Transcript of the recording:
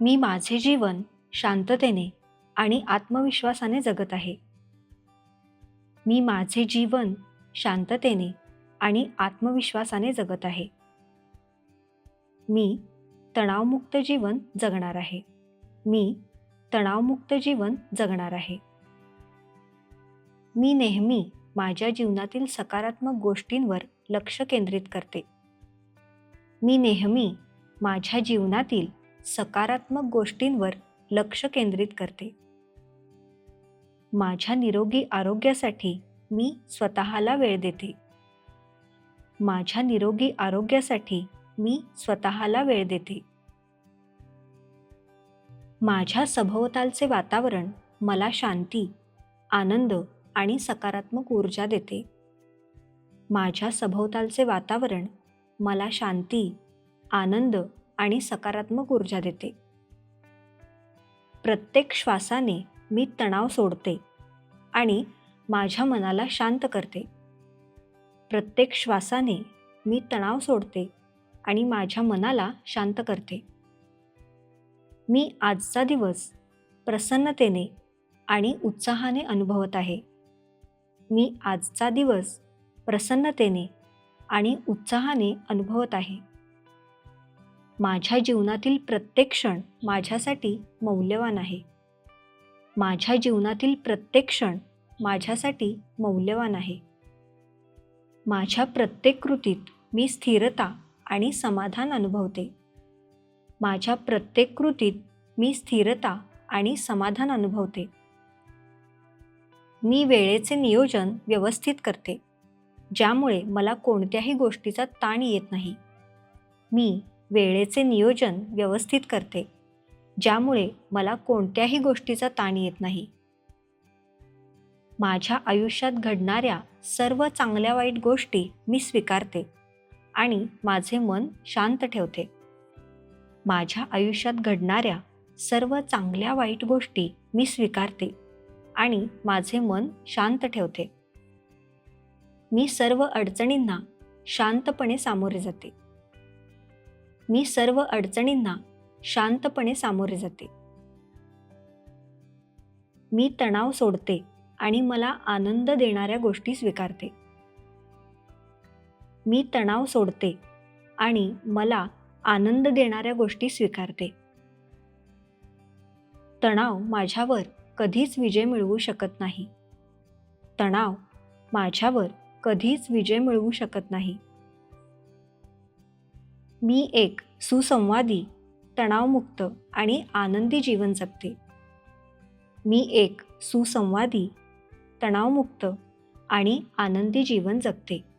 मी माझे जीवन शांततेने आणि आत्मविश्वासाने जगत आहे. मी माझे जीवन शांततेने आणि आत्मविश्वासाने जगत आहे. मी तणावमुक्त जीवन जगणार आहे. मी तणावमुक्त जीवन जगणार आहे. मी नेहमी माझ्या जीवनातील सकारात्मक गोष्टींवर लक्ष केंद्रित करते. मी नेहमी माझ्या जीवनातील सकारात्मक गोष्टींवर लक्ष केंद्रित करते. माझ्या निरोगी आरोग्यासाठी मी स्वतःला वेळ देते. माझ्या निरोगी आरोग्यासाठी मी स्वतःला वेळ देते. माझ्या सभोवतालचे वातावरण मला शांती आनंद आणि सकारात्मक ऊर्जा देते. माझ्या सभोवतालचे वातावरण मला शांती आनंद आणि सकारात्मक ऊर्जा देते. प्रत्येक श्वासाने मी तणाव सोडते आणि माझ्या मनाला शांत करते. प्रत्येक श्वासाने मी तणाव सोडते आणि माझ्या मनाला शांत करते. मी आजचा दिवस प्रसन्नतेने आणि उत्साहाने अनुभवत आहे. मी आजचा दिवस प्रसन्नतेने आणि उत्साहाने अनुभवत आहे. माझ्या जीवनातील प्रत्येक क्षण माझ्यासाठी मौल्यवान आहे. माझ्या जीवनातील प्रत्येक क्षण माझ्यासाठी मौल्यवान आहे. माझ्या प्रत्येक कृतीत मी स्थिरता आणि समाधान अनुभवते. माझ्या प्रत्येक कृतीत मी स्थिरता आणि समाधान अनुभवते. मी वेळेचे नियोजन व्यवस्थित करते ज्यामुळे मला कोणत्याही गोष्टीचा ताण येत नाही. मी वेळेचे नियोजन व्यवस्थित करते ज्यामुळे मला कोणत्याही गोष्टीचा ताण येत नाही. माझ्या आयुष्यात घडणाऱ्या सर्व चांगल्या वाईट गोष्टी मी स्वीकारते आणि माझे मन शांत ठेवते. माझ्या आयुष्यात घडणाऱ्या सर्व चांगल्या वाईट गोष्टी मी स्वीकारते आणि माझे मन शांत ठेवते. मी सर्व अडचणींना शांतपणे सामोरे जाते. मी सर्व अडचणींना शांतपणे सामोरे जाते. मी तणाव सोडते आणि मला आनंद देणाऱ्या गोष्टी स्वीकारते. मी तणाव सोडते आणि मला आनंद देणाऱ्या गोष्टी स्वीकारते. तणाव माझ्यावर कधीच विजय मिळवू शकत नाही. तणाव माझ्यावर कधीच विजय मिळवू शकत नाही. मी एक सुसंवादी तणावमुक्त आणि आनंदी जीवन जगते. मी एक सुसंवादी तणावमुक्त आणि आनंदी जीवन जगते.